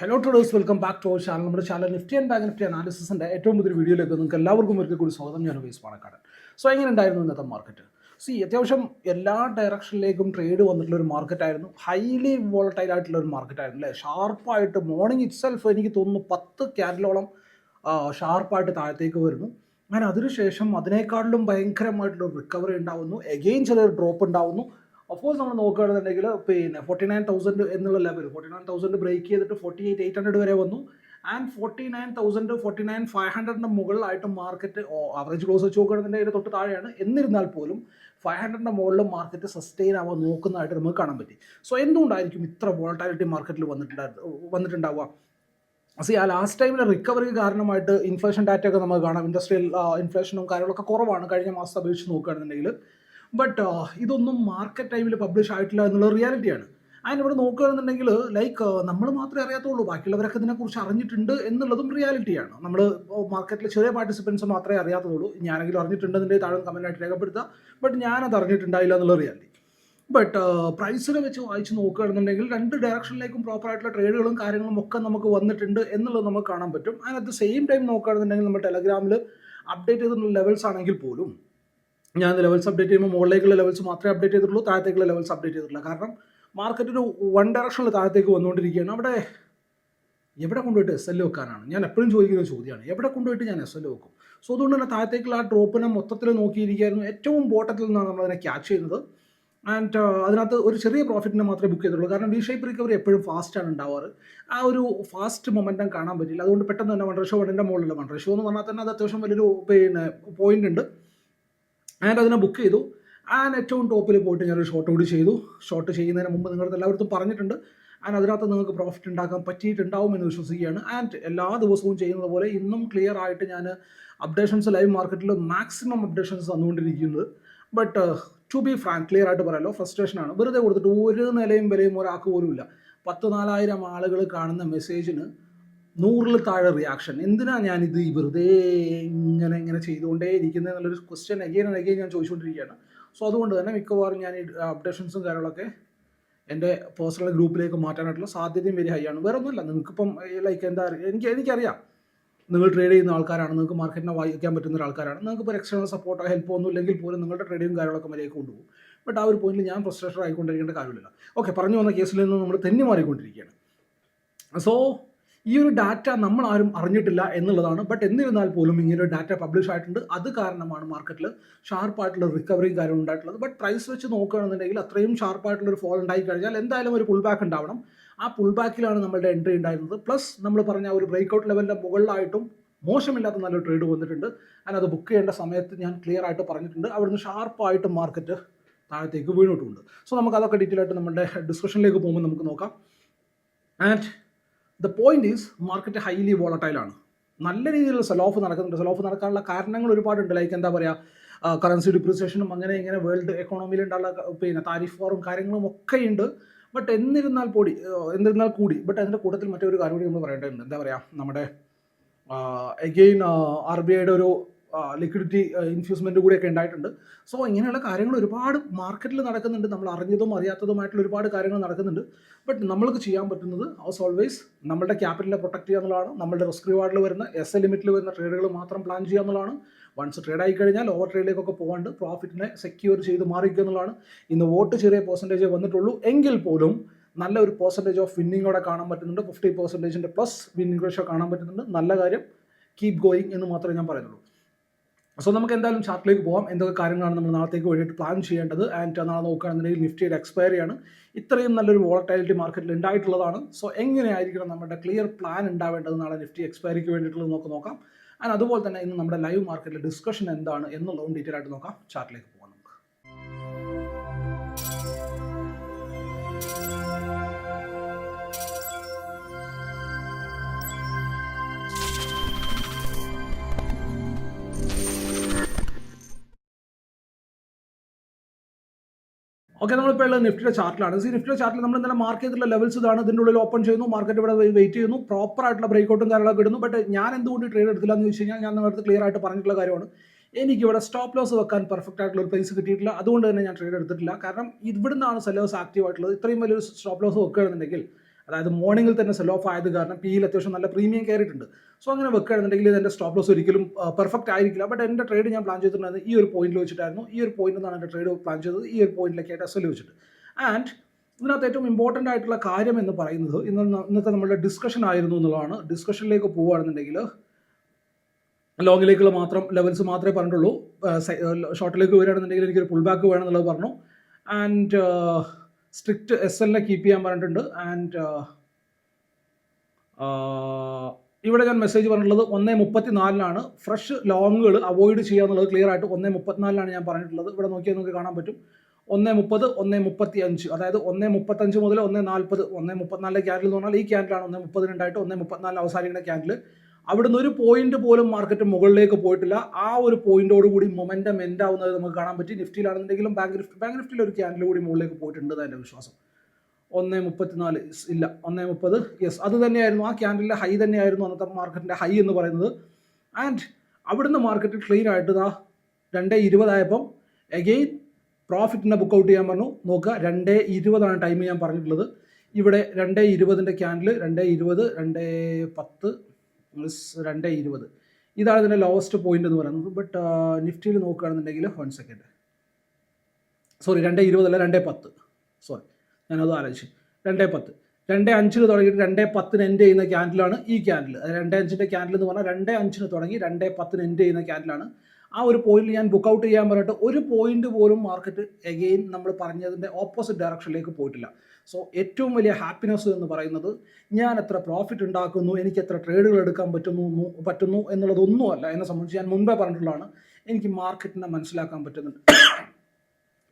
Hello traders welcome back to our channel നമ്മുടെ channel Nifty and Bank Nifty അനാലിസിന്റെ ഏറ്റവും പുതിയ വീഡിയോയിലേക്ക് നിങ്ങൾക്ക് എല്ലാവർക്കും ഒരിക്കൽ കൂടി സ്വാഗതം. ഞാൻ ഉപയോഗിച്ച് പാണക്കാടൻ. സോ എങ്ങനെ ഉണ്ടായിരുന്നു ഇന്നത്തെ മാർക്കറ്റ് സി അത്യാവശ്യം എല്ലാ ഡയറക്ഷനിലേക്കും ട്രേഡ് വന്നിട്ടുള്ള ഒരു മാർക്കറ്റ് ആയിരുന്നു. ഹൈലി വോളട്ടൈൽ ആയിട്ടുള്ള ഒരു മാർക്കറ്റ് ആയിരുന്നു അല്ലേ? ഷാർപ്പായിട്ട് മോർണിംഗ് ഇറ്റ് സെൽഫ് എനിക്ക് തോന്നുന്നു പത്ത് ക്യാൻഡലോളം ഷാർപ്പായിട്ട് താഴത്തേക്ക് വരുന്നു. അങ്ങനെ അതിനുശേഷം അതിനേക്കാളിലും ഭയങ്കരമായിട്ടുള്ള റിക്കവറി ഉണ്ടാവുന്നു. എഗെയിൻ ചിലർ ഡ്രോപ്പ് ഉണ്ടാവുന്നു. അഫ്കോഴ്സ് നമ്മൾ നോക്കുകയാണെന്നുണ്ടെങ്കിൽ പിന്നെ ഫോർട്ടി നയൻ തൗസൻഡ് എന്നുള്ള level forty nine thousand break ചെയ്തിട്ട് ഫോർട്ടി എയ്റ്റ് എയ്റ്റ് ഹൺഡ്രഡ് വരെ വന്നു. And forty nine thousand forty nine five ഹൺഡ്രഡിന്റെ മുകളിലായിട്ട് മാർക്കറ്റ് ആവറേജ് ക്ലോസ് വെച്ച് നോക്കുകയാണെന്നുണ്ടെങ്കിൽ തൊട്ട് താഴെയാണ്. എന്നിരുന്നാൽ പോലും ഫൈവ് ഹൺഡ്രഡിന്റെ മുകളിൽ മാർക്കറ്റ് സസ്റ്റെയിൻ ആവാൻ നോക്കുന്നതായിട്ട് നമുക്ക് കാണാൻ പറ്റി. സോ എന്തുകൊണ്ടായിരിക്കും ഇത്ര വോളറ്റാലിറ്റി മാർക്കറ്റിൽ വന്നിട്ടുണ്ടായിരുന്നു വന്നിട്ടുണ്ടാവുക? സി ആ ലാസ്റ്റ് ടൈമിലെ റിക്കവറിക്ക് കാരണമായിട്ട് ഇൻഫ്ലേഷൻ ഡാറ്റ ഒക്കെ നമുക്ക് കാണാം. ഇൻഡസ്ട്രിയൽ ഇൻഫ്ലേഷനും കാര്യങ്ങളൊക്കെ കുറവാണ്. കഴിഞ്ഞ മാസത്തെ അപേക്ഷിച്ച് നോക്കുകയാണെന്നുണ്ടെങ്കിൽ ബട്ട് ഇതൊന്നും മാർക്കറ്റ് ടൈമിൽ പബ്ലിഷ് ആയിട്ടില്ല എന്നുള്ള റിയാലിറ്റിയാണ് അതിനിവിടെ നോക്കുകയാണെന്നുണ്ടെങ്കിൽ ലൈക്ക് നമ്മൾ മാത്രമേ അറിയാത്തുള്ളൂ. ബാക്കിയുള്ളവരൊക്കെ ഇതിനെക്കുറിച്ച് അറിഞ്ഞിട്ടുണ്ട് എന്നുള്ളതും റിയാലിറ്റിയാണ് നമ്മൾ മാർക്കറ്റിലെ ചെറിയ പാർട്ടിസിപ്പൻസ് മാത്രമേ അറിയാത്തുള്ളൂ. ഞാനെങ്കിലും അറിഞ്ഞിട്ടുണ്ടെന്നുണ്ടെങ്കിൽ താഴെ കമന്റായിട്ട് രേഖപ്പെടുത്തുക. ബട്ട് ഞാനത് അറിഞ്ഞിട്ടുണ്ടായില്ല എന്നുള്ള റിയാലിറ്റി ബട്ട് പ്രൈസിനെ വെച്ച് വായിച്ച് നോക്കുകയാണെന്നുണ്ടെങ്കിൽ രണ്ട് ഡയറക്ഷനിലേക്കും പ്രോപ്പറായിട്ടുള്ള ട്രേഡുകളും കാര്യങ്ങളും ഒക്കെ നമുക്ക് വന്നിട്ടുണ്ട് എന്നുള്ളത് നമുക്ക് കാണാൻ പറ്റും. And at the same time നോക്കുകയാണെന്നുണ്ടെങ്കിൽ നമ്മൾ ടെലഗ്രാമിൽ അപ്ഡേറ്റ് ചെയ്തിട്ടുള്ള ലെവൽസ് ആണെങ്കിൽ പോലും ഞാൻ ലെവൽസ് അപ്ഡേറ്റ് ചെയ്യുമ്പോൾ മുകളിലേക്കുള്ള ലെവൽസ് മാത്രമേ അപ്ഡേറ്റ് ചെയ്തിട്ടുള്ളൂ താഴത്തേക്കുള്ള ലെവൽസ് അപ്ഡേറ്റ് ചെയ്തിട്ടില്ല. കാരണം മാർക്കറ്റ് ഒരു വൺ ഡയറക്ഷനിൽ താഴത്തേക്ക് വന്നുകൊണ്ടിരിക്കുകയാണ്. അവിടെ എവിടെ കൊണ്ടുപോയിട്ട് എസ് എൽ വെക്കാനാണ്? ഞാൻ എപ്പോഴും ചോദിക്കുന്ന ചോദ്യമാണ്. എവിടെ കൊണ്ടുപോയിട്ട് ഞാൻ എസ് എൽ വെക്കും? സോ അതുകൊണ്ട് തന്നെ താഴത്തേക്കുള്ള ആ ഡ്രോപ്പിനെ മൊത്തത്തിൽ നോക്കിയിരിക്കുകയായിരുന്നു. ഏറ്റവും ബോട്ടത്തിൽ നിന്നാണ് നമ്മൾ അതിനെ ക്യാച്ച് ചെയ്യുന്നത് ആൻഡ് അതിനകത്ത് ഒരു ചെറിയ പ്രോഫിറ്റിനെ മാത്രമേ ബുക്ക് ചെയ്തിട്ടുള്ളൂ. കാരണം വി ഷേപ്പ് റിക്കവറി എപ്പോഴും ഫാസ്റ്റാണ് ഉണ്ടാവാറ്. ആ ഒരു ഫാസ്റ്റ് മൊമെന്റം കാണാൻ പറ്റില്ല. അതുകൊണ്ട് പെട്ടെന്ന് തന്നെ വൺ റേഷോ വണ്ണിന്റെ മുകളിലുള്ള വൺ റേഷോ എന്ന് പറഞ്ഞാൽ തന്നെ അത് അത്യാവശ്യം വലിയൊരു പിന്നെ പോയിന്റ് ഉണ്ട്. ആൻഡ് അതിനെ ബുക്ക് ചെയ്തു. ആൻഡ് ഏറ്റവും ടോപ്പിൽ പോയിട്ട് ഞാനൊരു ഷോർട്ട് കൂടി ചെയ്തു. ഷോർട്ട് ചെയ്യുന്നതിന് മുമ്പ് നിങ്ങളുടെ എല്ലാവർക്കും പറഞ്ഞിട്ടുണ്ട്. ആൻഡ് അതിനകത്ത് നിങ്ങൾക്ക് പ്രോഫിറ്റ് ഉണ്ടാക്കാൻ പറ്റിയിട്ടുണ്ടാവും എന്ന് വിശ്വസിക്കുകയാണ്. ആൻഡ് എല്ലാ ദിവസവും ചെയ്യുന്നത് പോലെ ഇന്നും ക്ലിയർ ആയിട്ട് ഞാൻ അപ്ഡേഷൻസ് ലൈവ് മാർക്കറ്റിൽ maximum updations തന്നുകൊണ്ടിരിക്കുന്നത്. But to be frank clear ആയിട്ട് പറയാലോ ഫ്രസ്ട്രേഷനാണ് വെറുതെ കൊടുത്തിട്ട് ഒരു നിലയും വിലയും ഒരാൾക്ക് പോലും ഇല്ല പത്ത് നാലായിരം ആളുകൾ കാണുന്ന മെസ്സേജിന് നൂറിൽ താഴെ റിയാക്ഷൻ എന്തിനാണ് ഞാനിത് വെറുതെ ഇങ്ങനെ ഇങ്ങനെ ചെയ്തുകൊണ്ടേ ഇരിക്കുന്നത് എന്നുള്ളൊരു ക്വസ്റ്റ്യൻ അഗെയിൻ ആൻഡ് അഗെയിൻ ഞാൻ ചോദിച്ചുകൊണ്ടിരിക്കുകയാണ്. സോ അതുകൊണ്ട് തന്നെ മിക്കവാറും ഞാൻ ഈ അപ്ഡേഷൻസും കാര്യങ്ങളൊക്കെ എന്റെ പേഴ്സണൽ ഗ്രൂപ്പിലേക്ക് മാറ്റാനായിട്ടുള്ള സാധ്യതയും വെരി ഹൈ ആണ്. വേറെ ഒന്നുമില്ല നിങ്ങൾക്കിപ്പം ലൈക്ക് എന്താ എനിക്ക് എനിക്കറിയാം. നിങ്ങൾ ട്രേഡ് ചെയ്യുന്ന ആൾക്കാരാണ് നിങ്ങൾക്ക് മാർക്കറ്റിനെ വായിക്കാൻ പറ്റുന്ന ഒരാൾക്കാരാണ്. നിങ്ങൾക്ക് ഇപ്പോൾ എക്സ്റ്റേണൽ സപ്പോർട്ടോ ഹെൽപ്പോ ഒന്നും ഇല്ലെങ്കിൽ പോലും നിങ്ങളുടെ ട്രേഡിങ് കാര്യങ്ങളൊക്കെ മര്യാദയ്ക്ക് കൊണ്ടുപോകും. ബട്ട് ആ ഒരു പോയിന്റിൽ ഞാൻ ഫ്രസ്ട്രേഷൻ ആയിക്കൊണ്ടിരിക്കേണ്ട കാര്യമില്ല ഓക്കെ പറഞ്ഞു വന്ന കേസിൽ നിന്ന് നമ്മൾ തെന്നി മാറിക്കൊണ്ടിരിക്കുകയാണ്. സോ ഈ ഒരു ഡാറ്റ നമ്മൾ ആരും അറിഞ്ഞിട്ടില്ല എന്നുള്ളതാണ്. ബട്ട് എന്നിരുന്നാൽ പോലും ഇങ്ങനെ ഒരു ഡാറ്റ പബ്ലിഷ് ആയിട്ടുണ്ട്. അത് കാരണമാണ് മാർക്കറ്റിൽ ഷാർപ്പായിട്ടുള്ള റിക്കവറിയും കാര്യങ്ങളും ഉണ്ടായിട്ടുള്ളത്. ബട്ട് പ്രൈസ് വെച്ച് നോക്കുകയാണെന്നുണ്ടെങ്കിൽ അത്രയും ഷാർപ്പായിട്ടുള്ള ഒരു ഫോൾ ഉണ്ടായി കഴിഞ്ഞാൽ എന്തായാലും ഒരു പുൾ ബാക്ക് ഉണ്ടാവണം. ആ പുൾ ബാക്കിലാണ് നമ്മളുടെ എൻട്രി ഉണ്ടായിരുന്നത്. പ്ലസ് നമ്മൾ പറഞ്ഞ ഒരു ബ്രേക്ക്ഔട്ട് ലെവലിന്റെ മുകളിലായിട്ടും മോശമില്ലാത്ത നല്ലൊരു ട്രേഡ് വന്നിട്ടുണ്ട്. അതിന് അത് ബുക്ക് ചെയ്യേണ്ട സമയത്ത് ഞാൻ ക്ലിയർ ആയിട്ട് പറഞ്ഞിട്ടുണ്ട്. അവിടുന്ന് ഷാർപ്പായിട്ട് മാർക്കറ്റ് താഴത്തേക്ക് വീണിട്ടുണ്ട്. സോ നമുക്ക് അതൊക്കെ ഡീറ്റെയിൽ ആയിട്ട് നമ്മുടെ ഡിസ്കഷനിലേക്ക് പോകുമ്പോൾ നമുക്ക് നോക്കാം. And the point is market highly വോളട്ടൈലാണ് നല്ല രീതിയിലുള്ള സെൽ ഓഫ് നടക്കുന്നുണ്ട്. സെൽ ഓഫ് നടക്കാനുള്ള കാരണങ്ങൾ ഒരുപാടുണ്ട്. ലൈക്ക് എന്താ പറയുക കറൻസി ഡിപ്രിസിയേഷനും അങ്ങനെ ഇങ്ങനെ വേൾഡ് എക്കോണമിയിൽ ഉണ്ടാകുന്ന പിന്നെ താരിഫ് വാറും കാര്യങ്ങളും ഒക്കെ ഉണ്ട്. ബട്ട് എന്നിരുന്നാൽ കൂടി എന്നിരുന്നാൽ കൂടി. ബട്ട് അതിന്റെ കൂട്ടത്തിൽ മറ്റൊരു കാര്യം കൂടി നമ്മൾ പറയേണ്ടതുണ്ട്. എന്താ പറയുക നമ്മുടെ എഗെയിൻ ആർ ബി ഐയുടെ ഒരു ലിക്വിഡിറ്റി ഇൻഫ്യൂസ്മെന്റ് കൂടിയൊക്കെ ഉണ്ടായിട്ടുണ്ട്. സോ ഇങ്ങനെയുള്ള കാര്യങ്ങൾ ഒരുപാട് മാർക്കറ്റിൽ നടക്കുന്നുണ്ട്. നമ്മൾ അറിഞ്ഞതും അറിയാത്തതുമായിട്ടുള്ള ഒരുപാട് കാര്യങ്ങൾ നടക്കുന്നുണ്ട്. ബട്ട് നമ്മൾക്ക് ചെയ്യാൻ പറ്റുന്നത് ഹൗസ് ഓൾവേസ് നമ്മുടെ ക്യാപിറ്റലിനെ പ്രൊട്ടക്ട് ചെയ്യുക എന്നുള്ളതാണ്. നമ്മുടെ റിസ്ക് റിവാർഡിൽ വരുന്ന എസ് എ ലിമിറ്റിൽ വരുന്ന ട്രേഡുകൾ മാത്രം പ്ലാൻ ചെയ്യുക എന്നുള്ളതാണ്. വൺസ് ട്രേഡ് ആയി കഴിഞ്ഞാൽ ഓവർ ട്രേഡിലേക്കൊക്കെ പോകാണ്ട് പ്രോഫിറ്റിനെ സെക്യൂർ ചെയ്ത് മാറിക്കുക എന്നുള്ളതാണ്. ഇന്ന് വോട്ട് ചെറിയ പെർസെന്റേജ് വന്നിട്ടുള്ളൂ. എങ്കിൽ പോലും നല്ല ഒരു പെർസെന്റേജ് ഓഫ് വിന്നിങ്ങോടെ കാണാൻ പറ്റുന്നുണ്ട്. ഫിഫ്റ്റി പെർസെന്റേജിന്റെ പ്ലസ് വിന്നിംഗ് റേഷ്യോ കാണാൻ പറ്റുന്നുണ്ട്. നല്ല കാര്യം കീപ് ഗോയിങ് എന്ന് മാത്രമേ ഞാൻ പറയുന്നുള്ളൂ. സോ നമുക്ക് എന്തായാലും ചാർട്ടിലേക്ക് പോകാം എന്തൊക്കെ കാര്യങ്ങളാണ് നമ്മൾ നാളത്തേക്ക് വേണ്ടിയിട്ട് പ്ലാൻ ചെയ്യേണ്ടത്? ആൻഡ് നാളെ നോക്കുകയാണെന്നുണ്ടെങ്കിൽ നിഫ്റ്റിയുടെ എക്സ്പയറി ആണ്. ഇത്രയും നല്ലൊരു വോളറ്റൈലിറ്റി മാർക്കറ്റിൽ ഉണ്ടായിട്ടുള്ളതാണ്. സോ എങ്ങനെയായിരിക്കണം നമ്മുടെ ക്ലിയർ പ്ലാൻ ഉണ്ടാവേണ്ടത് നാളെ നിഫ്റ്റി എക്സ്പയറിക്ക് വേണ്ടിയിട്ടുള്ളത് നമുക്ക് നോക്കാം. ആൻഡ് അതുപോലെ തന്നെ ഇന്ന് നമ്മുടെ ലൈവ് മാർക്കറ്റിലെ ഡിസ്കഷൻ എന്താണ് എന്നുള്ളതും ഡീറ്റെയിൽ ആയിട്ട് നോക്കാം. ചാർട്ടിലേക്ക് ഓക്കെ നമ്മളിപ്പോൾ ഉള്ളത് നിഫ്റ്റിയുടെ ചാർട്ടിലാണ്. ഈ നിഫ്റ്റിയുടെ ചാർട്ടിൽ നമ്മൾ ഇന്നലെ മാർക്ക് ചെയ്തിട്ടുള്ള ലെവൽസ് ഇതാണ്. ഇതിന്റെ ഉള്ളിൽ ഓപ്പൺ ചെയ്യുന്നു. മാർക്കറ്റ് ഇവിടെ വെയിറ്റ് ചെയ്യുന്നു. പ്രോപ്പർ ആയിട്ടുള്ള ബ്രേക്ക് ഔട്ടും കാര്യങ്ങളൊക്കെ ഇടുന്നു. ബട്ട് ഞാൻ എന്തുകൊണ്ട് ട്രേഡ് എടുത്തില്ല എന്ന് ചോദിച്ചു കഴിഞ്ഞാൽ ഞാൻ നേരത്തെ ക്ലിയർ ആയിട്ട് പറഞ്ഞിട്ടുള്ള കാര്യമാണ്. എനിക്ക് ഇവിടെ സ്റ്റോപ്പ് ലോസ് വെക്കാൻ പെർഫെക്റ്റ് ആയിട്ടുള്ള ഒരു പ്ലേസ് കിട്ടിയിട്ടില്ല. അതുകൊണ്ട് തന്നെ ഞാൻ ട്രേഡ് എടുത്തിട്ടില്ല. കാരണം ഇവിടുന്നാണ് സെല്ലേഴ്സ് ആക്റ്റീവ് ആയിട്ടുള്ളത്. ഇത്രയും വലിയൊരു സ്റ്റോപ്പ് ലോസ് വെക്കുകയാണെന്നുണ്ടെങ്കിൽ അതായത് മോർണിംഗിൽ തന്നെ സെൽ ഓഫ് ആയത് കാരണം പിയിൽ അത്യാവശ്യം നല്ല പ്രീമിയം കയറിയിട്ടുണ്ട്. സോ അങ്ങനെ വെക്കുകയാണെന്നുണ്ടെങ്കിൽ എന്റെ സ്റ്റോപ്പ് ലോസ് ഒരിക്കലും പെർഫെക്റ്റ് ആയിരിക്കില്ല. ബട്ട് എന്റെ ട്രേഡ് ഞാൻ പ്ലാൻ ചെയ്തിട്ടുണ്ടായിരുന്നു ഈ ഒരു പോയിന്റിൽ വെച്ചിട്ടായിരുന്നു. ഈ ഒരു പോയിന്റിൽ നിന്നാണ് എന്റെ ട്രേഡ് പ്ലാൻ ചെയ്തത്. ഈ ഒരു പോയിന്റിലേക്കായിട്ട് എസ് എൽ വെച്ചിട്ട്. ആൻഡ് ഇതിനകത്ത് ഏറ്റവും ഇമ്പോർട്ടന്റ് ആയിട്ടുള്ള കാര്യം എന്ന് പറയുന്നത് ഇന്ന് ഇന്നത്തെ നമ്മളുടെ ഡിസ്കഷൻ ആയിരുന്നു എന്നുള്ളതാണ്. ഡിസ്കഷനിലേക്ക് പോവുകയാണെന്നുണ്ടെങ്കിൽ ലോങ്ങിലേക്കുള്ള മാത്രം ലെവൽസ് മാത്രമേ പറഞ്ഞിട്ടുള്ളൂ. ഷോർട്ടിലേക്ക് വരികയാണെന്നുണ്ടെങ്കിൽ എനിക്കൊരു പുൾ ബാക്ക് വേണമെന്നുള്ളത് പറഞ്ഞു. ആൻഡ് സ്ട്രിക്റ്റ് എസ് എല്ലിനെ കീപ്പ് ചെയ്യാൻ പറഞ്ഞിട്ടുണ്ട്. ആൻഡ് ഇവിടെ ഞാൻ മെസ്സേജ് പറഞ്ഞിട്ടുള്ളത് ഒന്നേ മുപ്പത്തിനാലിനാണ്. ഫ്രഷ് ലോങ്ങുകൾ അവോയ്ഡ് ചെയ്യുക എന്നുള്ളത് ക്ലിയർ ആയിട്ട് ഒന്നേ മുപ്പത്തിനാലിനാണ് ഞാൻ പറഞ്ഞിട്ടുള്ളത്. ഇവിടെ നോക്കിയാൽ നിങ്ങൾക്ക് കാണാൻ പറ്റും. ഒന്നേ മുപ്പത് ഒന്നേ മുപ്പത്തി അഞ്ച് അതായത് ഒന്നേ മുപ്പത്തഞ്ച് മുതൽ ഒന്നേ നാൽപ്പത് ഒന്നേ മുപ്പത്തിനാലിലെ ക്യാൻഡിൽ എന്ന് പറഞ്ഞാൽ ഈ ക്യാൻഡിലാണ് ഒന്നേ മുപ്പതിനുണ്ടായിട്ട് ഒന്നേ മുപ്പത്തിനാല് അവസാനിക്കുന്ന ക്യാൻഡിൽ അവിടുന്ന് ഒരു പോയിന്റ് പോലും മാർക്കറ്റ് മുകളിലേക്ക് പോയിട്ടില്ല. ആ ഒരു പോയിന്റോട് കൂടി മൊമെന്റം എൻഡ് ആവുന്നത് നമുക്ക് കാണാൻ പറ്റി. നിഫ്റ്റിയിലാണെന്നുണ്ടെങ്കിലും ബാങ്ക് നിഫ്റ്റി ബാങ്ക് നിഫ്റ്റിയിൽ ഒരു ക്യാൻഡിൽ കൂടി മുകളിലേക്ക് പോയിട്ടുണ്ട് എന്നാണ് എന്റെ വിശ്വാസം. ഒന്നേ മുപ്പത്തിനാല് ഇല്ല ഒന്നേ മുപ്പത് യെസ് അത് തന്നെയായിരുന്നു ആ ക്യാൻഡിലെ ഹൈ തന്നെയായിരുന്നു അന്നത്തെ മാർക്കറ്റിന്റെ ഹൈ എന്ന് പറയുന്നത്. ആൻഡ് അവിടുന്ന് മാർക്കറ്റ് ക്ലീൻ ആയിട്ട് ഇതാ രണ്ടേ ഇരുപതായപ്പം എഗെയിൻ പ്രോഫിറ്റിനെ ബുക്ക് ഔട്ട് ചെയ്യാൻ പറഞ്ഞു. നോക്കുക രണ്ടേ ഇരുപതാണ് ടൈം ഞാൻ പറഞ്ഞിട്ടുള്ളത്. ഇവിടെ രണ്ടേ ഇരുപതിന്റെ ക്യാൻഡിൽ രണ്ടേ ഇരുപത് രണ്ടേ പത്ത് രണ്ടേ ഇരുപത്. ഇതാണ് ഇതിന്റെ ലോവസ്റ്റ് പോയിന്റ് എന്ന് പറയുന്നത്. ബട്ട് നിഫ്റ്റിയിൽ നോക്കുകയാണെന്നുണ്ടെങ്കിൽ വൺ സെക്കൻഡ് സോറി രണ്ടേ ഇരുപതല്ല രണ്ടേ പത്ത്. സോറി ഞാനത് ആലോചിച്ചു. രണ്ടേ പത്ത്. രണ്ടേ അഞ്ചിന് തുടങ്ങിയിട്ട് രണ്ടേ പത്തിന് എൻഡ് ചെയ്യുന്ന ക്യാൻഡിലാണ് ഈ ക്യാൻഡിൽ രണ്ടേ അഞ്ചിന്റെ ക്യാൻഡിൽ എന്ന് പറഞ്ഞാൽ രണ്ടേ അഞ്ചിന് തുടങ്ങി രണ്ടേ പത്തിന് എൻഡ് ചെയ്യുന്ന ക്യാൻഡിലാണ് ആ ഒരു പോയിന്റ് ഞാൻ ബുക്ക് ഔട്ട് ചെയ്യാൻ പറഞ്ഞിട്ട് ഒരു പോയിന്റ് പോലും മാർക്കറ്റ് എഗെയിൻ നമ്മൾ പറഞ്ഞതിന്റെ ഓപ്പോസിറ്റ് ഡയറക്ഷനിലേക്ക് പോയിട്ടില്ല. സോ ഏറ്റവും വലിയ ഹാപ്പിനെസ് എന്ന് പറയുന്നത് ഞാൻ എത്ര പ്രോഫിറ്റ് ഉണ്ടാക്കുന്നു എനിക്ക് എത്ര ട്രേഡുകൾ എടുക്കാൻ പറ്റുന്നു പറ്റുന്നു എന്നുള്ളതൊന്നുമല്ല. എന്നെ സംബന്ധിച്ച് ഞാൻ മുൻപേ പറഞ്ഞിട്ടുള്ളതാണ്. എനിക്ക് മാർക്കറ്റിനെ മനസ്സിലാക്കാൻ പറ്റുന്നുണ്ട്.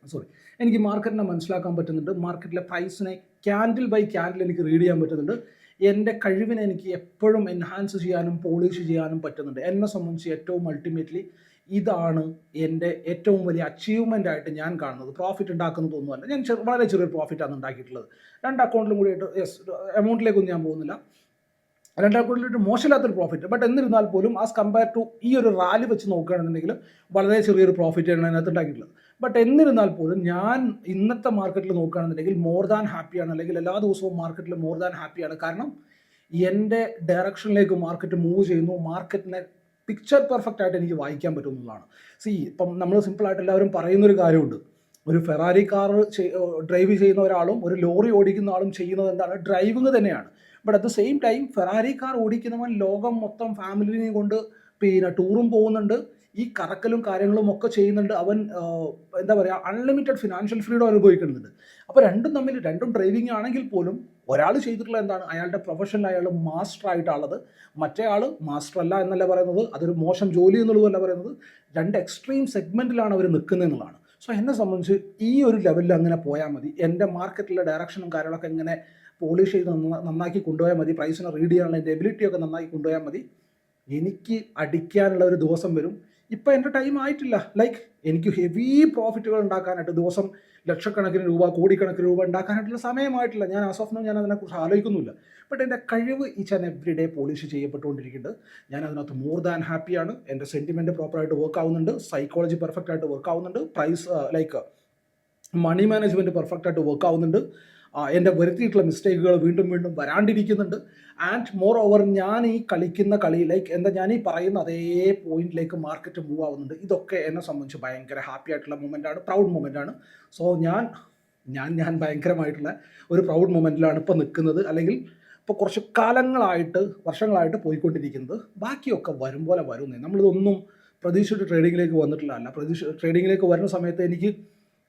സോറി എനിക്ക് മാർക്കറ്റിനെ മനസ്സിലാക്കാൻ പറ്റുന്നുണ്ട്. മാർക്കറ്റിലെ പ്രൈസിനെ ക്യാൻഡിൽ ബൈ ക്യാൻഡിൽ എനിക്ക് റീഡ് ചെയ്യാൻ പറ്റുന്നുണ്ട്. എന്റെ കഴിവിനെ എനിക്ക് എപ്പോഴും എൻഹാൻസ് ചെയ്യാനും പോളിഷ് ചെയ്യാനും പറ്റുന്നുണ്ട്. എന്നെ സംബന്ധിച്ച് ഏറ്റവും അൾട്ടിമേറ്റ്ലി ഇതാണ് എന്റെ ഏറ്റവും വലിയ അച്ചീവ്മെന്റ് ആയിട്ട് ഞാൻ കാണുന്നത്. പ്രോഫിറ്റ് ഉണ്ടാക്കുന്നതൊന്നുമല്ല ഞാൻ വളരെ ചെറിയൊരു പ്രോഫിറ്റാണ് ഉണ്ടാക്കിയിട്ടുള്ളത്. രണ്ട് അക്കൗണ്ടിലും കൂടിയിട്ട് യെസ് എമൗണ്ടിലേക്കൊന്നും ഞാൻ പോകുന്നില്ല. രണ്ട് അക്കൗണ്ടിലിട്ട് മോശമില്ലാത്തൊരു പ്രോഫിറ്റ് ബട്ട് എന്നിരുന്നാൽ പോലും ആസ് കമ്പയർ ടു ഈ ഒരു റാലി വെച്ച് നോക്കുകയാണെന്നുണ്ടെങ്കിൽ വളരെ ചെറിയൊരു പ്രോഫിറ്റ് പ്രോഫിറ്റാണ് അതിനകത്ത് ഉണ്ടാക്കിയിട്ടുള്ളത്. ബട്ട് എന്നിരുന്നാൽ പോലും ഞാൻ ഇന്നത്തെ മാർക്കറ്റിൽ നോക്കുകയാണെന്നുണ്ടെങ്കിൽ മോർ ദാൻ ഹാപ്പിയാണ് അല്ലെങ്കിൽ എല്ലാ ദിവസവും മാർക്കറ്റിൽ മോർ ദാൻ ഹാപ്പിയാണ് കാരണം എന്റെ ഡയറക്ഷനിലേക്ക് മാർക്കറ്റ് മൂവ് ചെയ്യുന്നു. മാർക്കറ്റിനെ പിക്ചർ പെർഫെക്റ്റ് ആയിട്ട് എനിക്ക് വായിക്കാൻ പറ്റുന്നതാണ് സി ഇപ്പം നമ്മൾ സിമ്പിളായിട്ട് എല്ലാവരും പറയുന്നൊരു കാര്യമുണ്ട്. ഒരു ഫെറാരി കാർ ഡ്രൈവ് ചെയ്യുന്ന ഒരാളും ഒരു ലോറി ഓടിക്കുന്ന ആളും ചെയ്യുന്നത് എന്താണ്? ഡ്രൈവിങ് തന്നെയാണ്. But at the same time Ferrari car ഓടിക്കുന്നവൻ ലോകം മൊത്തം ഫാമിലിനെയും കൊണ്ട് പിന്നെ ടൂറും പോകുന്നുണ്ട്. ഈ കറക്കലും കാര്യങ്ങളും ഒക്കെ ചെയ്യുന്നുണ്ട് അവൻ എന്താ പറയുക അൺലിമിറ്റഡ് ഫിനാൻഷ്യൽ ഫ്രീഡം അനുഭവിക്കുന്നുണ്ട്. അപ്പോൾ രണ്ടും തമ്മിൽ രണ്ടും ഡ്രൈവിംഗ് ആണെങ്കിൽ പോലും ഒരാൾ ചെയ്തിട്ടുള്ള എന്താണ്? അയാളുടെ പ്രൊഫഷനിൽ അയാൾ മാസ്റ്റർ ആയിട്ടാണുള്ളത്. മറ്റേ ആൾ മാസ്റ്റർ അല്ല എന്നല്ല പറയുന്നത്. അതൊരു മോശം ജോലി എന്നുള്ളതല്ല പറയുന്നത്. രണ്ട് എക്സ്ട്രീം സെഗ്മെന്റിലാണ് അവർ നിൽക്കുന്നത് എന്നുള്ളതാണ്. സോ എന്നെ സംബന്ധിച്ച് ഈ ഒരു ലെവലിൽ അങ്ങനെ പോയാൽ മതി. എന്റെ മാർക്കറ്റിലെ ഡയറക്ഷനും കാര്യങ്ങളൊക്കെ ഇങ്ങനെ പോളിഷ് ചെയ്ത് നന്നാക്കി കൊണ്ടുപോയാൽ മതി. പ്രൈസിനെ റീഡ് ചെയ്യാനുള്ള എന്റെ എബിലിറ്റിയൊക്കെ നന്നാക്കി കൊണ്ടുപോയാൽ മതി. എനിക്ക് അടിക്കാനുള്ള ഒരു ദിവസം വരും. ഇപ്പം എന്റെ ടൈം ആയിട്ടില്ല. ലൈക്ക് എനിക്ക് ഹെവി പ്രോഫിറ്റുകൾ ഉണ്ടാക്കാനായിട്ട് ദിവസം ലക്ഷക്കണക്കിന് രൂപ കോടിക്കണക്കിന് രൂപ ഉണ്ടാക്കാനായിട്ടുള്ള സമയമായിട്ടില്ല. ഞാൻ ആസ് ഓഫ് നോ ഞാൻ അതിനെക്കുറിച്ച് ആലോചിക്കുന്നില്ല ബട്ട് എന്റെ കഴിവ് each and every day polish ചെയ്യപ്പെട്ടുകൊണ്ടിരിക്കുന്നുണ്ട്. ഞാൻ അതിനകത്ത് മോർ ദാൻ ഹാപ്പിയാണ് എന്റെ സെന്റിമെന്റ് പ്രോപ്പറായിട്ട് വർക്ക് ആവുന്നുണ്ട്. സൈക്കോളജി പെർഫെക്റ്റ് ആയിട്ട് വർക്ക് ആവുന്നുണ്ട്. Price like money management perfect ആയിട്ട് വർക്ക് ആവുന്നുണ്ട്. എന്റെ വരുത്തിയിട്ടുള്ള മിസ്റ്റേക്കുകൾ വീണ്ടും വീണ്ടും വരാണ്ടിരിക്കുന്നുണ്ട്. ആൻഡ് മോർ ഓവർ ഞാൻ ഈ കളിക്കുന്ന കളി ലൈക്ക് എന്താ ഞാൻ ഈ പറയുന്ന അതേ പോയിന്റിലേക്ക് മാർക്കറ്റ് മൂവ് ആവുന്നുണ്ട്. ഇതൊക്കെ എന്നെ സംബന്ധിച്ച് ഭയങ്കര ഹാപ്പി ആയിട്ടുള്ള മൊമെന്റ് ആണ് പ്രൗഡ് മൊമെന്റ് ആണ്. സോ ഞാൻ ഞാൻ ഞാൻ ഭയങ്കരമായിട്ടുള്ള ഒരു പ്രൗഡ് മൊമെന്റിലാണ് ഇപ്പോൾ നിൽക്കുന്നത്. അല്ലെങ്കിൽ ഇപ്പോൾ കുറച്ച് കാലങ്ങളായിട്ട് വർഷങ്ങളായിട്ട് പോയിക്കൊണ്ടിരിക്കുന്നത്. ബാക്കിയൊക്കെ വരും പോലെ വരുന്നേ. നമ്മളിതൊന്നും പ്രതീക്ഷിച്ചിട്ട് ട്രേഡിങ്ങിലേക്ക് വന്നിട്ടില്ല. പ്രതീക്ഷ ട്രേഡിങ്ങിലേക്ക് വരുന്ന സമയത്ത് എനിക്ക്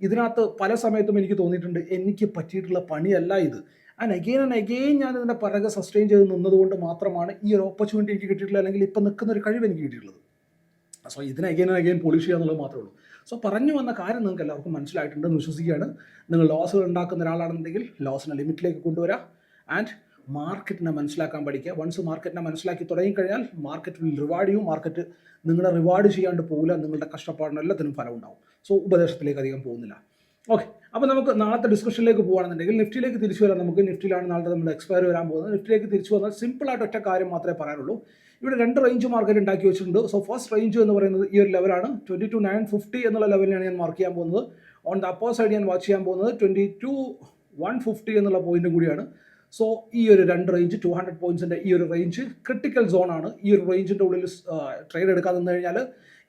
ഇതിനകത്ത് പല സമയത്തും എനിക്ക് തോന്നിയിട്ടുണ്ട് എനിക്ക് പറ്റിയിട്ടുള്ള പണിയല്ല ഇത്. ആൻഡ് അഗെയിൻ ആൻഡ് അഗെയിൻ ഞാൻ ഇതിന്റെ പിറകെ സസ്റ്റെയിൻ ചെയ്ത് നിന്നതുകൊണ്ട് മാത്രമാണ് ഈ ഒരു ഓപ്പർച്യൂണിറ്റി എനിക്ക് കിട്ടിയിട്ടുള്ളത് അല്ലെങ്കിൽ ഇപ്പം നിൽക്കുന്ന ഒരു കഴിവ് എനിക്ക് കിട്ടിയിട്ടുള്ളത്. സോ ഇതിനെ അഗെയിൻ ആൻഡ് അഗെയിൻ പോളിഷ് ചെയ്യുക എന്നുള്ളത് മാത്രമേ ഉള്ളൂ. സോ പറഞ്ഞു വന്ന കാര്യം നിങ്ങൾക്ക് എല്ലാവർക്കും മനസ്സിലായിട്ടുണ്ടെന്ന് വിശ്വസിക്കുകയാണ്. നിങ്ങൾ ലോസുകൾ ഉണ്ടാക്കുന്ന ഒരാളാണെന്നുണ്ടെങ്കിൽ ലോസിനെ ലിമിറ്റിലേക്ക് കൊണ്ടുവരാം. ആൻഡ് മാർക്കറ്റിനെ മനസ്സിലാക്കാൻ പഠിക്കുക. വൺസ് മാർക്കറ്റിനെ മനസ്സിലാക്കി തുടങ്ങിക്കഴിഞ്ഞാൽ മാർക്കറ്റ് വിൽ റിവാർഡ് ചെയ്യും. മാർക്കറ്റ് നിങ്ങളെ റിവാർഡ് ചെയ്യാണ്ട് പോകില്ല. നിങ്ങളുടെ കഷ്ടപ്പാടിന് എല്ലാത്തിനും ഫലം ഉണ്ടാവും. സോ ഉപദേശത്തിലേക്ക് അധികം പോകുന്നില്ല. ഓക്കെ അപ്പോൾ നമുക്ക് നാളത്തെ ഡിസ്കഷനിലേക്ക് പോകുകയാണെന്നുണ്ടെങ്കിൽ നിഫ്റ്റിയിലേക്ക് തിരിച്ചു വരാം. നമുക്ക് നിഫ്റ്റിയിലാണ് നാളത്തെ നമ്മൾ എക്സ്പയർ വരാൻ പോകുന്നത്. നിഫ്റ്റിയിലേക്ക് തിരിച്ചു വന്നാൽ സിമ്പിളായിട്ട് ഒറ്റ കാര്യം മാത്രമേ പറയാനുള്ളൂ. ഇവിടെ രണ്ട് റേഞ്ച് മാർക്കറ്റ് ഉണ്ടാക്കി വെച്ചിട്ടുണ്ട്. സോ ഫസ്റ്റ് റേഞ്ച് എന്ന് പറയുന്നത് ഈ ഒരു ലെവലാണ് ട്വന്റി ടു നയൻ ഫിഫ്റ്റി എന്നുള്ള ലെവലിലാണ് ഞാൻ മാർക്ക് ചെയ്യാൻ പോകുന്നത്. ഓൺ ദ അപ്പോ സൈഡ് ഞാൻ വാച്ച് ചെയ്യാൻ പോകുന്നത് ട്വന്റി ടു വൺ ഫിഫ്റ്റി എന്നുള്ള പോയിന്റും കൂടിയാണ്. സോ ഈ ഒരു രണ്ട് റേഞ്ച് ടു ഹൺഡ്രഡ് പോയിന്റ്സിന്റെ ഈ ഒരു റേഞ്ച് ക്രിട്ടിക്കൽ ആണ്. ഈ ഒരു റേഞ്ചിന്റെ ഉള്ളിൽ ട്രേഡ് എടുക്കാതെന്ന് കഴിഞ്ഞാൽ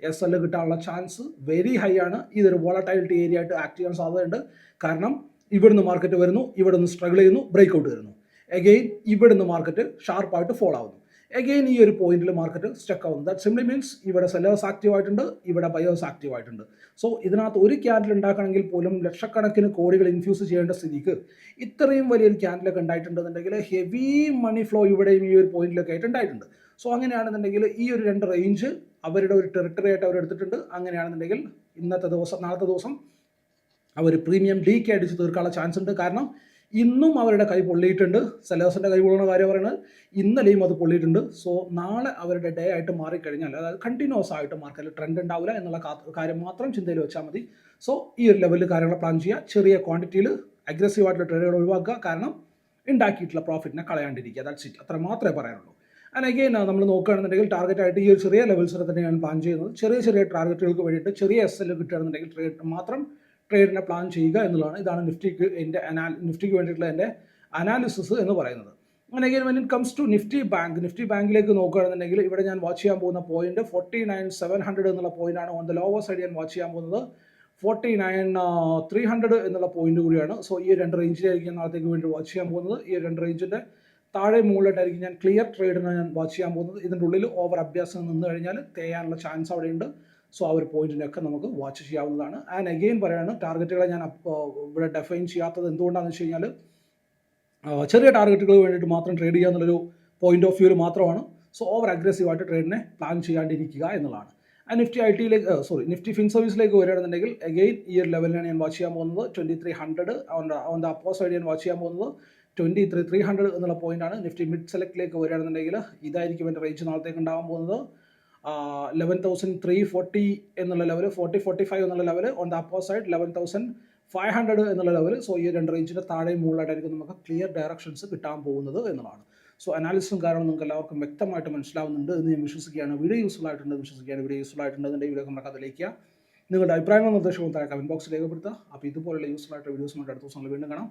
എസ് എൽ കിട്ടാനുള്ള ചാൻസ് വെരി ഹൈ ആണ്. ഇതൊരു വോളറ്റൈലിറ്റി ഏരിയ ആയിട്ട് ആക്ട് ചെയ്യാൻ സാധ്യതയുണ്ട്. കാരണം ഇവിടുന്ന് മാർക്കറ്റ് വരുന്നു ഇവിടുന്ന് സ്ട്രഗിൾ ചെയ്യുന്നു ബ്രേക്ക് ഔട്ട് വരുന്നു. എഗെയിൻ ഇവിടുന്ന് മാർക്കറ്റ് ഷാർപ്പായിട്ട് ഫോൾ ആവുന്നു. എഗെയിൻ ഈ ഒരു പോയിന്റിൽ മാർക്കറ്റ് സ്റ്റക്ക് ആവുന്നു. ദാറ്റ് സിംപ്ലി മീൻസ് ഇവിടെ സെല്ലേഴ്സ് ആക്റ്റീവ് ആയിട്ടുണ്ട് ഇവിടെ ബയേഴ്സ് ആക്റ്റീവ് ആയിട്ടുണ്ട്. സോ ഇതിനകത്ത് ഒരു ക്യാൻഡിൽ ഉണ്ടാക്കണമെങ്കിൽ പോലും ലക്ഷക്കണക്കിന് കോടികൾ ഇൻഫ്യൂസ് ചെയ്യേണ്ട സ്ഥിതിക്ക് ഇത്രയും വലിയൊരു ക്യാൻഡിലൊക്കെ ഉണ്ടായിട്ടുണ്ടെന്നുണ്ടെങ്കിൽ ഹെവി മണി ഫ്ലോ ഇവിടെയും ഈ ഒരു പോയിന്റിലൊക്കെ ആയിട്ട് ഉണ്ടായിട്ടുണ്ട്. സോ അങ്ങനെയാണെന്നുണ്ടെങ്കിൽ ഈ ഒരു രണ്ട് റേഞ്ച് അവരുടെ ഒരു ടെറിട്ടറി ആയിട്ട് അവർ എടുത്തിട്ടുണ്ട് അങ്ങനെയാണെന്നുണ്ടെങ്കിൽ ഇന്നത്തെ ദിവസം നാളത്തെ ദിവസം അവർ പ്രീമിയം ഡി കെ അടിച്ച് തീർക്കാനുള്ള ചാൻസ് ഉണ്ട്. കാരണം ഇന്നും അവരുടെ കൈ പൊള്ളിയിട്ടുണ്ട്. സെലേഴ്സിന്റെ കൈ പൊള്ളുന്ന കാര്യം പറയുന്നത് ഇന്നലെയും അത് പൊള്ളിയിട്ടുണ്ട്. സോ നാളെ അവരുടെ ഡേ ആയിട്ട് മാറിക്കഴിഞ്ഞാൽ അതായത് കണ്ടിന്യൂസ് ആയിട്ട് മാർക്കറ്റിൽ ട്രെൻഡ് ഉണ്ടാവില്ല എന്നുള്ള കാര്യം മാത്രം ചിന്തയിൽ വെച്ചാൽ മതി. സോ ഈ ഒരു ലെവലിൽ കാര്യങ്ങൾ പ്ലാൻ ചെയ്യുക. ചെറിയ ക്വാണ്ടിറ്റിയിൽ അഗ്രസീവ് ആയിട്ടുള്ള ട്രേഡുകൾ ഒഴിവാക്കുക. കാരണം ഉണ്ടാക്കിയിട്ടുള്ള പ്രോഫിറ്റിനെ കളയാണ്ടിരിക്കുക. ദാറ്റ്സ് ഇറ്റ് അത്ര മാത്രമേ പറയാനുള്ളൂ. ആൻഡ് അഗെയിൻ നമ്മൾ നോക്കുകയാണെന്നുണ്ടെങ്കിൽ ടാർഗറ്റ് ആയിട്ട് ഈ ഒരു ചെറിയ ലെവൽസിനെ തന്നെയാണ് പ്ലാൻ ചെയ്യുന്നത്. ചെറിയ ചെറിയ ടാർഗറ്റുകൾക്ക് വേണ്ടിയിട്ട് ചെറിയ എസ് എൽ കിട്ടുകയാണെന്നുണ്ടെങ്കിൽ ട്രേഡ് മാത്രം ട്രേഡിനെ പ്ലാൻ ചെയ്യുക എന്നുള്ളതാണ്. ഇതാണ് നിഫ്റ്റിക്ക് എന്റെ അനാ നിഫ്റ്റിക്ക് വേണ്ടിയിട്ടുള്ള എന്റെ അനാലിസിസ് എന്ന് പറയുന്നത്. അങ്ങനെ again when it comes to Nifty bank Nifty ബാങ്കിലേക്ക് നോക്കുകയാണെന്നുണ്ടെങ്കിൽ ഇവിടെ ഞാൻ വാച്ച് ചെയ്യാൻ പോകുന്ന point forty nine seven hundred എന്നുള്ള പോയിന്റാണ് ഓൺ ദ ലോവർ സൈഡ് ഞാൻ വാച്ച് ചെയ്യാൻ പോകുന്നത് ഫോർട്ടി നയൻ ത്രീ ഹൺഡ്രഡ് എന്നുള്ള പോയിന്റ് കൂടിയാണ്. സോ ഈ രണ്ട് റേഞ്ചിലായിരിക്കും നാളത്തേക്ക് വേണ്ടി വാച്ച് ചെയ്യാൻ പോകുന്നത്. ഈ രണ്ട് റേഞ്ചിന്റെ താഴെ മുകളിലായിട്ടായിരിക്കും ഞാൻ ക്ലിയർ ട്രേഡിനാണ് ഞാൻ വാച്ച് ചെയ്യാൻ പോകുന്നത്. ഇതിന്റെ ഉള്ളിൽ ഓവർ അഭ്യാസം നിന്ന് കഴിഞ്ഞാൽ തേയാനുള്ള ചാൻസ് അവിടെയുണ്ട്. സോ ആ ഒരു പോയിന്റിനൊക്കെ നമുക്ക് വാച്ച് ചെയ്യാവുന്നതാണ്. ആൻഡ് അഗെയിൻ പറയാണ് ടാർഗറ്റുകളെ ഞാൻ ഇവിടെ ഡെഫൈൻ ചെയ്യാത്തത് എന്തുകൊണ്ടാണെന്ന് വെച്ച് കഴിഞ്ഞാൽ ചെറിയ ടാർഗറ്റുകൾ വേണ്ടിയിട്ട് മാത്രം ട്രേഡ് ചെയ്യുക എന്നുള്ളൊരു പോയിന്റ് ഓഫ് വ്യൂവിൽ മാത്രമാണ്. സോ ഓവർ അഗ്രസീവായിട്ട് ട്രേഡിനെ പ്ലാൻ ചെയ്യാണ്ടിരിക്കുക എന്നുള്ളതാണ്. ആൻഡ് നിഫ്റ്റി ഐ ടിയിലേക്ക് സോറി നിഫ്റ്റി ഫിൻ സർവീസിലേക്ക് വരികയാണെന്നുണ്ടെങ്കിൽ അഗെയിൻ ഈ ഒരു ലെവലിനാണ് ഞാൻ വാച്ച് ചെയ്യാൻ പോകുന്നത്. ട്വന്റി ത്രീ ഹൺഡ്രഡ് അവന്റെ അവന്റെ അപ്പോ സൈഡ് ഞാൻ വാച്ച് ചെയ്യാൻ പോകുന്നത്. ട്വന്റി ത്രീ ത്രീ ഹൺഡ്രഡ് എന്നുള്ള പോയിന്റാണ് നിഫ്റ്റി മിഡ് സെലക്റ്റിലേക്ക് വരികയാണെന്നുണ്ടെങ്കിൽ ഇതായിരിക്കും എന്റെ റേഞ്ച് നാളത്തേക്ക് ഉണ്ടാകാൻ പോകുന്നത്. ലെവൻ തൗസൻഡ് ത്രീ ഫോർട്ടി എന്നുള്ള ലെവൽ ഫോർട്ടി ഫോർട്ടി ഫൈവ് എന്നുള്ള level on the upper side eleven thousand five hundred എന്നുള്ള ലെവൽ സോ ഈ രണ്ട് റേഞ്ചിന്റെ താഴെയും മുകളിലായിട്ടായിരിക്കും നമുക്ക് ക്ലിയർ ഡയറക്ഷൻസ് കിട്ടാൻ പോകുന്നത് എന്നുള്ളതാണ്. സോ അനാലിസിസും കാരണം നിങ്ങൾക്ക് എല്ലാവർക്കും വ്യക്തമായിട്ട് മനസ്സിലാവുന്നുണ്ട് എന്ന് ഞാൻ വിശ്വസിക്കുകയാണ്. വീഡിയോ യൂസ്ഫുൾ ആയിട്ടുണ്ട് വിശ്വസിക്കുകയാണ്. വീഡിയോ യൂസ്ഫുൾ ആയിട്ടുണ്ടെന്നുണ്ടെങ്കിൽ വീഡിയോ നമുക്ക് അതിലേക്ക് നിങ്ങളുടെ അഭിപ്രായങ്ങളും നിർദ്ദേശവും താഴെ കമന്റ് ബോക്സിൽ രേഖപ്പെടുത്തുക. അപ്പോൾ ഇതുപോലുള്ള യൂസ്ഫുൾ ആയിട്ട് വീഡിയോസുമായിട്ട് അടുത്ത ദിവസങ്ങൾ വീണ്ടും കാണാം.